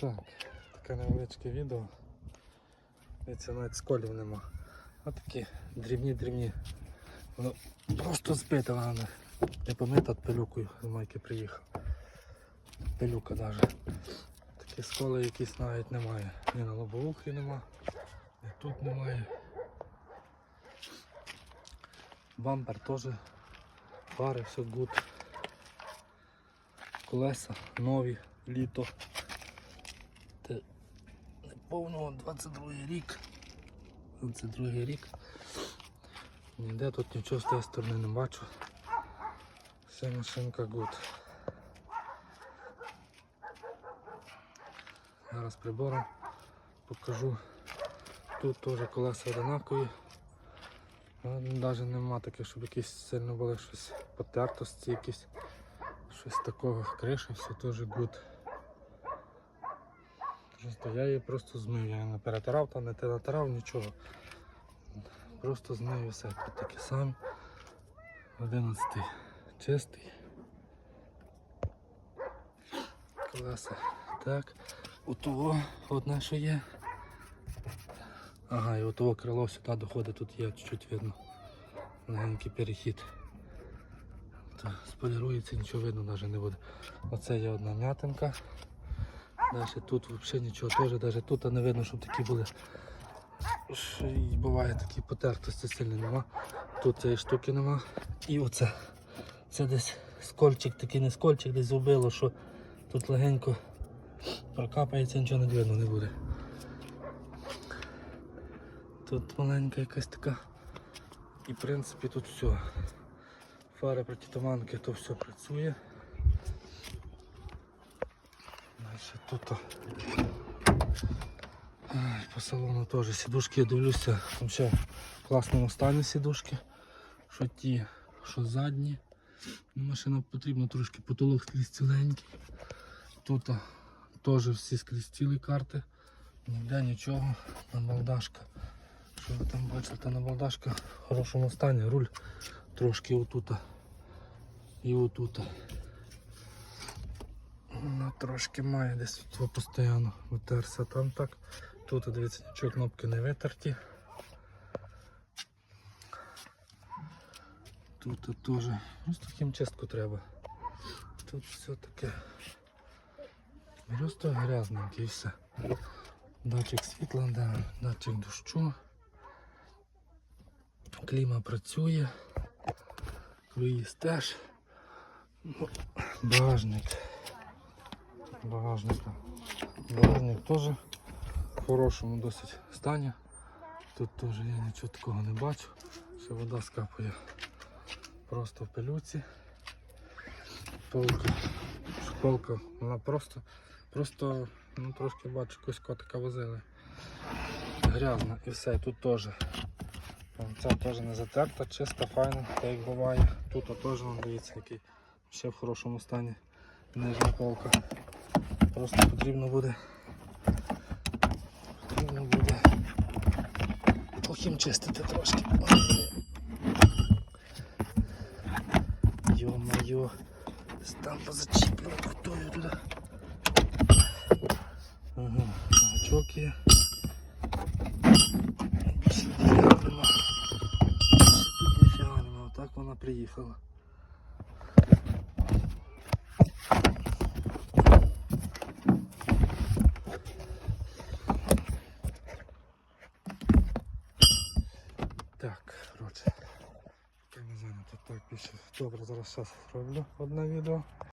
Так, таке невеличке відео. Дивіться, навіть сколів нема. А такі дрібні-дрібні. Воно просто збите вона. Не помита пилюкою з майки приїхав. Пилюка навіть. Такі сколи якісь навіть немає. Ні на лобовухі нема, ні тут немає. Бампер теж. Фари, все гуд. Колеса нові, літо. Це неповного 22 рік. 22 рік. Ніде тут нічого з тієї сторони не бачу. Вся машинка гуд. Зараз прибором покажу. Тут теж колеса одинакові. Навіть нема таке, щоб якісь сильно були щось потертості, якісь щось такого. Криша, все теж гуд. Просто я її просто змив, я не перетирав, там не натирав, нічого. Просто змив і все. Такі самі. 11 чистий. Колеса. Так. У того одне, що є. Ага, і у того крило сюди доходить, тут є чуть-чуть видно. Легенький перехід. Сполірується, нічого видно навіть не буде. Оце є одна м'ятинка. Далі тут взагалі нічого теж, навіть тут не видно, щоб такі були. І буває такі потертості сильно нема. Тут цієї штуки нема. І оце. Це десь скольчик, такий не скольчик, десь зробило, що тут легенько прокапається, нічого не видно не буде. Тут маленька якась така. І в принципі тут все. Фари протитуманки, то все працює. Тут. По салону теж сідушки я дивлюся, ще в класному стані сідушки. Що ті, що задні. Ну, Машина потрібно трошки потолок скрізь ціленький. Тут теж всі скрізь цілі карти. Ніде нічого, набалдашка. Що ви там бачите, набалдашка в хорошому стані, руль трошки отута і отута. Вона трошки має десь тут постійно витерся там так. Тут дивіться, нічого кнопки не витерті. Тут теж просто хімчистку треба. Тут все таке просто грязненьке і все. Датчик світла, да, датчик дощу. Кліма працює. Круїз теж. Багажник. Багажника. Багажник теж в хорошому досить стані. Тут теж я нічого такого не бачу. Ще вода скапає просто в пилюці. Полка. Полка, вона просто, просто, ну трошки бачу, якось котика возили. Грязно і все, тут теж. Ця теж не затерта, чиста, файна, так як буває. Тут теж, ну, дивіться, який ще в хорошому стані нижня полка. Просто потрібно буде. Потрібно буде похімчистити трошки. Йо-моє, там позачіплював хтою туди. Ага, гачок є. Більше ніфіга. Більше тут ніфіга отак вона приїхала. Так, коротше. Я не знаю, тут так більше. Добре, зараз зараз роблю одне відео.